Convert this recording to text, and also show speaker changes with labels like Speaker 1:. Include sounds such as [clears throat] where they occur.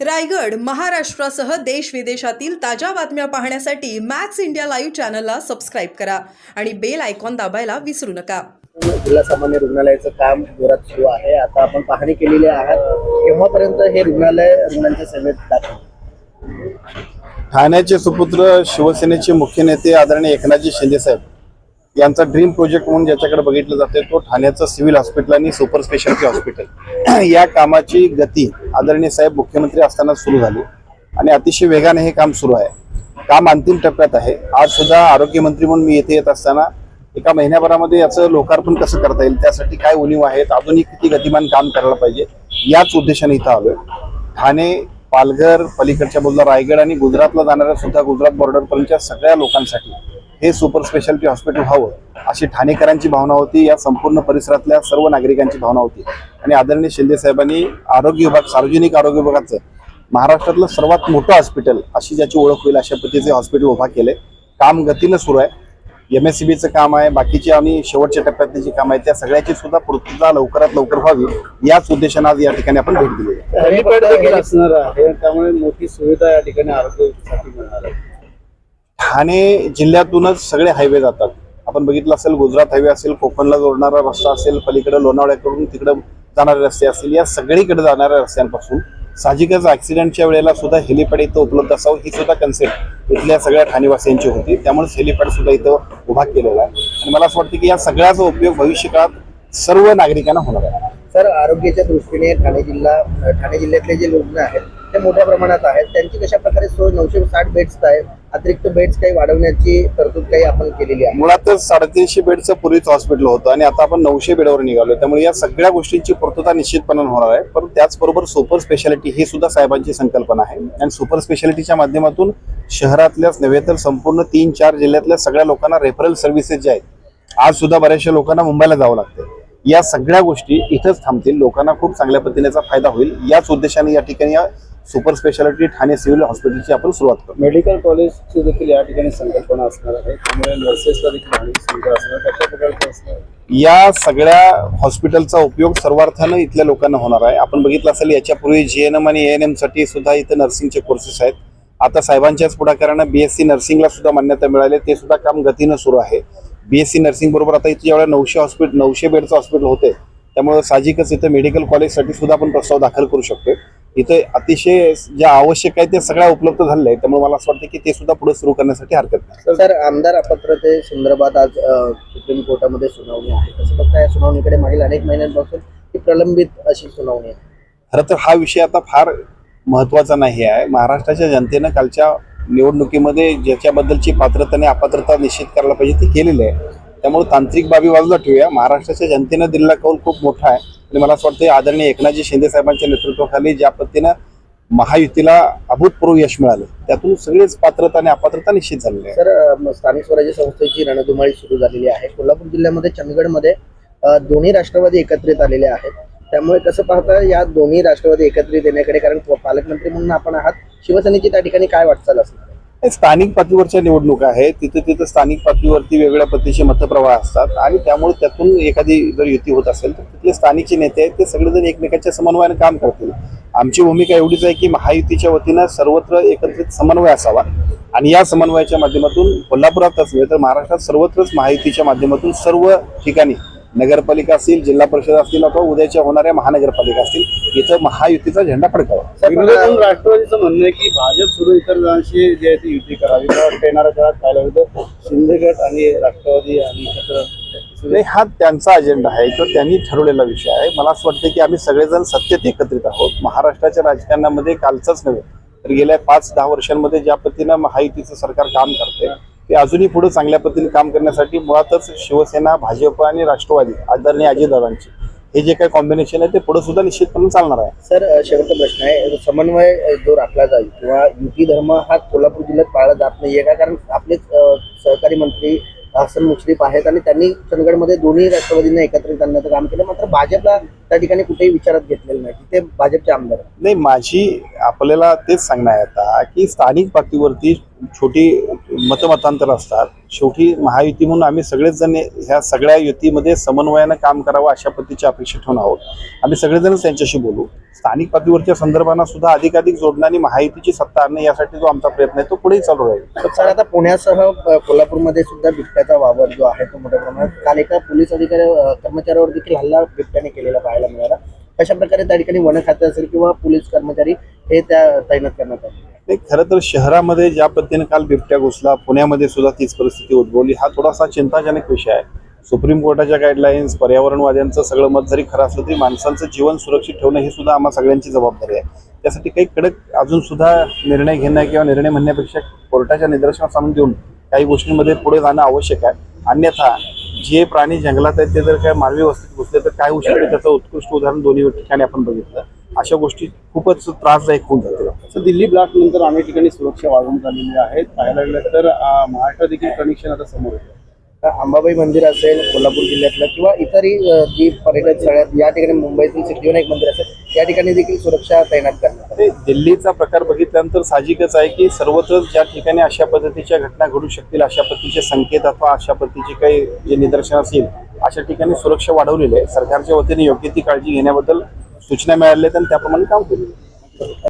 Speaker 1: रायगड महाराष्ट्रासह देश विदेशातील ताज्या बातम्या पाहण्यासाठी मॅक्स इंडिया लाईव्ह चॅनलला सबस्क्राईब करा आणि बेल आयकॉन दाबायला विसरू नका.
Speaker 2: जिल्हा सामान्य रुग्णालयाचं काम जोरात सुरू आहे. आता आपण पाहणी केलेली आहात केव्हापर्यंत हे रुग्णालय रुग्णांच्या सेवेत दाखल?
Speaker 3: ठाण्याचे सुपुत्र शिवसेनेचे मुख्य नेते आदरणीय एकनाथजी शिंदे साहेब यांचा ड्रीम प्रोजेक्ट म्हणून ज्याच्याकडे बघितलं जाते तो ठाण्याचं सिव्हिल हॉस्पिटल आणि सुपर स्पेशालिटी हॉस्पिटल. [clears throat] या कामाची गती आदरणीय साहेब मुख्यमंत्री असताना सुरू झाली आणि अतिशय वेगाने हे काम सुरू आहे. काम अंतिम टप्प्यात आहे. आज सुद्धा आरोग्यमंत्री म्हणून मी येथे येत असताना एका महिन्याभरामध्ये याचं लोकार्पण कसं करता येईल त्यासाठी काय उणीव आहेत अजूनही किती गतिमान काम करायला पाहिजे याच उद्देशाने इथं आलोय. ठाणे पालघर पलीकडच्या बोलला रायगड आणि गुजरातला जाणाऱ्या सुद्धा गुजरात बॉर्डरपर्यंतच्या सगळ्या लोकांसाठी हे सुपर स्पेशालिटी हॉस्पिटल व्हावं अशी ठाणेकरांची भावना होती या संपूर्ण परिसरातल्या सर्व नागरिकांची भावना होती. आणि आदरणीय शिंदे साहेबांनी आरोग्य विभाग सार्वजनिक आरोग्य विभागाचं महाराष्ट्रातलं सर्वात मोठं हॉस्पिटल अशी ज्याची ओळख होईल अशा पद्धतीचे हॉस्पिटल उभा केले काम गतीनं सुरू आहे. एम एस सी बीचं काम आहे. बाकीची आणि शेवटच्या टप्प्यातली जी काम आहे त्या सगळ्याची सुद्धा पूर्तता लवकरात लवकर व्हावी याच उद्देशानं आज या ठिकाणी आपण भेट दिली
Speaker 2: असणार आहे. त्यामुळे मोठी सुविधा या ठिकाणी आरोग्यासाठी मिळणार आहे.
Speaker 3: ठाणे जिल्ह्यातूनच सगळे हायवे जातात. आपण बघितलं असेल गुजरात हायवे असेल कोकणला जोडणारा रस्ता असेल पलीकडे लोणावळ्याकडून तिकडं जाणारे रस्ते असतील या सगळीकडे जाणाऱ्या रस्त्यांपासून साहजिकच ऍक्सिडेंटच्या वेळेला सुद्धा हेलिपॅड इथं उपलब्ध असावं ही सुद्धा कन्सेप्ट इथल्या सगळ्या ठाणेवासियांची होती. त्यामुळेच हेलिपॅड सुद्धा इथं उभा केलेला आहे. आणि मला असं वाटतं की या सगळ्याचा उपयोग भविष्यकाळात सर्व नागरिकांना होणार आहे.
Speaker 2: सर आरोग्याच्या दृष्टीने ठाणे जिल्हा ठाणे जिल्ह्यातले जे रुग्ण आहेत ते मोठ्या प्रमाणात आहेत. त्यांची कशा प्रकारे सोय नऊशे साठ बेड्स आहेत? अतिरिक्त बेड्स काही वाढवण्याची तरतूद काही आपण केलेली आहे.
Speaker 3: मुळातच साडेतीनशे बेडचं पूर्वीच हॉस्पिटल होतं आणि आता आपण नऊशे बेडवर निघालो त्यामुळे या सगळ्या गोष्टींची पूर्तता निश्चितपणे होणार आहे. पण त्याचबरोबर सुपर स्पेशालिटी ही सुद्धा साहेबांची संकल्पना आहे. आणि सुपर स्पेशालिटीच्या माध्यमातून शहरातल्याच नव्हे तर संपूर्ण तीन चार जिल्ह्यातल्या सगळ्या लोकांना रेफरल सर्व्हिसेस जे आहेत आज सुद्धा बऱ्याचशा लोकांना मुंबईला जावं लागतं या सगळ्या गोष्टी इथंच थांबतील. लोकांना खूप चांगल्या पद्धतीनेचा फायदा होईल. याच उद्देशाने या ठिकाणी या सुपर स्पेशालिटी ठाणे सिव्हिल हॉस्पिटलची आपण सुरुवात करू.
Speaker 4: मेडिकल कॉलेजची देखील या ठिकाणी संकल्पना असणार आहे. त्यामुळे नर्सेसला देखील सुविधा असणार. कशा प्रकारचं असणार?
Speaker 3: या सगळ्या हॉस्पिटलचा उपयोग सर्वार्थानं इथल्या लोकांना होणार आहे. आपण बघितलं असेल याच्यापूर्वी जी एन एम आणि ए एन एमसाठी सुद्धा इथं नर्सिंगचे कोर्सेस आहेत. आता साहेबांच्याच पुढाकारानं बीएससी नर्सिंगला सुद्धा मान्यता मिळाली. ते सुद्धा काम गतीनं सुरू आहे. बीएससी नर्सिंग बरोबर आता इथे जेवढ्या नऊशे हॉस्पिटल नऊशे बेडचं हॉस्पिटल होते त्यामुळे साहजिकच इथं मेडिकल कॉलेजसाठी सुद्धा आपण प्रस्ताव दाखल करू शकतो इथे अतिशय ज्या आवश्यक आहे ते सगळ्या उपलब्ध झालेलं आहे त्यामुळे मला असं वाटतं की ते सुद्धा पुढे सुरू करण्यासाठी हरकत नाही.
Speaker 2: सर आमदार अपात्रते संदर्भात आज सुप्रीम कोर्टामध्ये सुनावणी आहे. कसं बघता या सुनावणीकडे मागील अनेक महिन्यांपासून ही प्रलंबित अशी सुनावणी आहे.
Speaker 3: खरं तर हा विषय आता फार महत्त्वाचा नाही आहे. महाराष्ट्राच्या जनतेनं कालच्या निवडणुकीमध्ये ज्याच्याबद्दलची पात्रता आणि अपात्रता निश्चित करायला पाहिजे ती केलेली आहे. त्यामुळे तांत्रिक बाबी बाजूला ठेवूया. महाराष्ट्राच्या जनतेनं दिलेला कौल खूप मोठा आहे. आणि मला असं वाटतं आदरणीय एकनाथजी शिंदे साहेबांच्या नेतृत्वाखाली ज्या पद्धतीनं महायुतीला अभूतपूर्व यश मिळालं त्यातून सगळेच पात्रता आणि अपात्रता निश्चित झालेली आहे
Speaker 2: सर स्थानिक स्वराज्य संस्थेची रणधुमाळी सुरू झालेली आहे. कोल्हापूर जिल्ह्यामध्ये चंदगडमध्ये दोन्ही राष्ट्रवादी एकत्रित आलेले आहेत. त्यामुळे कसं पाहता या दोन्ही राष्ट्रवादी एकत्रित येण्याकडे कारण पालकमंत्री म्हणून आपण आहात. शिवसेनेची त्या ठिकाणी काय वाटचाल असणार?
Speaker 3: स्थानिक पातळीवरच्या निवडणुका आहेत. तिथे तिथं स्थानिक पातळीवरती वेगवेगळ्या पद्धतीचे मतप्रवाह असतात आणि त्यामुळे त्यातून एखादी जर युती होत असेल तर तिथले स्थानिक जे नेते आहेत ते सगळेजण एकमेकांच्या समन्वयाने काम करतील. आमची भूमिका एवढीच आहे की महायुतीच्या वतीनं सर्वत्र एकत्रित समन्वय असावा आणि या समन्वयाच्या माध्यमातून कोल्हापुरातच नव्हे तर महाराष्ट्रात सर्वत्रच महायुतीच्या माध्यमातून सर्व ठिकाणी नगरपालिका असतील जिल्हा परिषद असतील अथवा उद्याच्या होणाऱ्या महानगरपालिका असतील इथं महायुतीचा झेंडा फडकावा.
Speaker 4: राष्ट्रवादीचं म्हणणं आहे की भाजप सुरू इतर जणांशी जे आहे ती युती करावी. येणाऱ्या काळात पाहायला होतं शिंदे गट आणि राष्ट्रवादी आणि एकत्र
Speaker 3: नाही हा त्यांचा अजेंडा आहे. किंवा त्यांनी ठरवलेला विषय आहे. मला असं वाटतं की आम्ही सगळेजण सत्तेत एकत्रित आहोत. महाराष्ट्राच्या राजकारणामध्ये कालचंच नव्हे तर गेल्या पाच दहा वर्षांमध्ये ज्या पद्धतीनं महायुतीचं सरकार काम करते ते अजूनही पुढे चांगल्या पद्धतीने काम करण्यासाठी मुळातच शिवसेना भाजप आणि राष्ट्रवादी आदरणीय अजितदादांची हे जे काही कॉम्बिनेशन आहे ते पुढे सुद्धा निश्चितपणे चालणार आहे.
Speaker 2: सर शेवटचा प्रश्न आहे. समन्वय जो राखला जाईल किंवा युती धर्म हा कोल्हापूर जिल्ह्यात पाळला जात नाहीये का कारण आपलेच सहकारी मंत्री हसन मुश्रीफ आहेत आणि त्यांनी चंदगडमध्ये दोन्ही राष्ट्रवादींना एकत्रित आणण्याचं काम केलं. मात्र भाजपला त्या ठिकाणी कुठेही विचारात घेतलेलं नाही. ते भाजपचे आमदार.
Speaker 3: नाही माझी आपल्याला तेच सांगणं आहे आता की स्थानिक पातळीवरती छोटी मतमतांतर असतात. शेवटी महायुती म्हणून आम्ही सगळेच जण ह्या सगळ्या युतीमध्ये समन्वयानं काम करावं अशा पद्धतीची अपेक्षा ठेवून आहोत. आम्ही सगळेजणच त्यांच्याशी बोलू. स्थानिक पातळीवरच्या संदर्भांना सुद्धा अधिकाधिक जोडणं आणि महायुतीची सत्ता आणणे यासाठी जो आमचा प्रयत्न आहे तो पुढेही चालू राहील.
Speaker 2: तर सर आता पुण्यासह कोल्हापूरमध्ये सुद्धा बिबट्याचा वावर जो आहे तो मोठ्या प्रमाणात काल एका पोलीस अधिकारी कर्मचाऱ्यावर देखील हल्ला बिबट्याने केलेला पाहायला मिळाला. कशा प्रकारे त्या ठिकाणी वन खाते असेल किंवा पोलीस कर्मचारी हे त्या तैनात करण्यात आले?
Speaker 3: नाही खरं तर शहरामध्ये ज्या पद्धतीने काल बिबट्या घुसला पुण्यामध्ये सुद्धा तीच परिस्थिती उद्भवली. हा थोडासा चिंताजनक विषय आहे. सुप्रीम कोर्टाच्या गाईडलाईन्स पर्यावरणवाद्यांचं सगळं मत जरी खरं असलं तरी माणसांचं जीवन सुरक्षित ठेवणं ही सुद्धा आम्हा सगळ्यांची जबाबदारी आहे. त्यासाठी काही कडक अजून सुद्धा निर्णय घेणं किंवा निर्णय म्हणण्यापेक्षा कोर्टाच्या निदर्शनास आणून देऊन काही गोष्टींमध्ये पुढे जाणं आवश्यक आहे. अन्यथा जे प्राणी जंगलात आहेत ते जर काय मानवी वस्तीत घुसले तर काय होऊ शकते? त्याचं उत्कृष्ट उदाहरण दोन्ही ठिकाणी आपण बघितलं. अशा गोष्टी खूपच त्रासदायक होऊन जातील.
Speaker 4: तर दिल्ली ब्लॉक नंतर अनेक ठिकाणी सुरक्षा वाढवण्यात आलेली आहे. पाहायला गेलं तर महाराष्ट्र देखील कनेक्शन आता समोर येतं
Speaker 2: अंबाबाई मंदिर असेल कोल्हापूर जिल्ह्यातलं किंवा इतरही जी पर्यटन स्थळ आहेत या ठिकाणी मुंबईतील सिद्धिविनायक मंदिर असेल या ठिकाणी देखील सुरक्षा तैनात करण्यात आली.
Speaker 3: ते दिल्लीचा प्रकार बघितल्यानंतर साहजिकच आहे की सर्वत्र ज्या ठिकाणी अशा पद्धतीच्या घटना घडू शकतील अशा पद्धतीचे संकेत अथवा अशा पद्धतीचे काही जे निदर्शन असेल अशा ठिकाणी सुरक्षा वाढवलेली आहे. सरकारच्या वतीने योग्य ती काळजी घेण्याबद्दल सूचना मिळाल्या आहेत आणि त्याप्रमाणे काम आहे.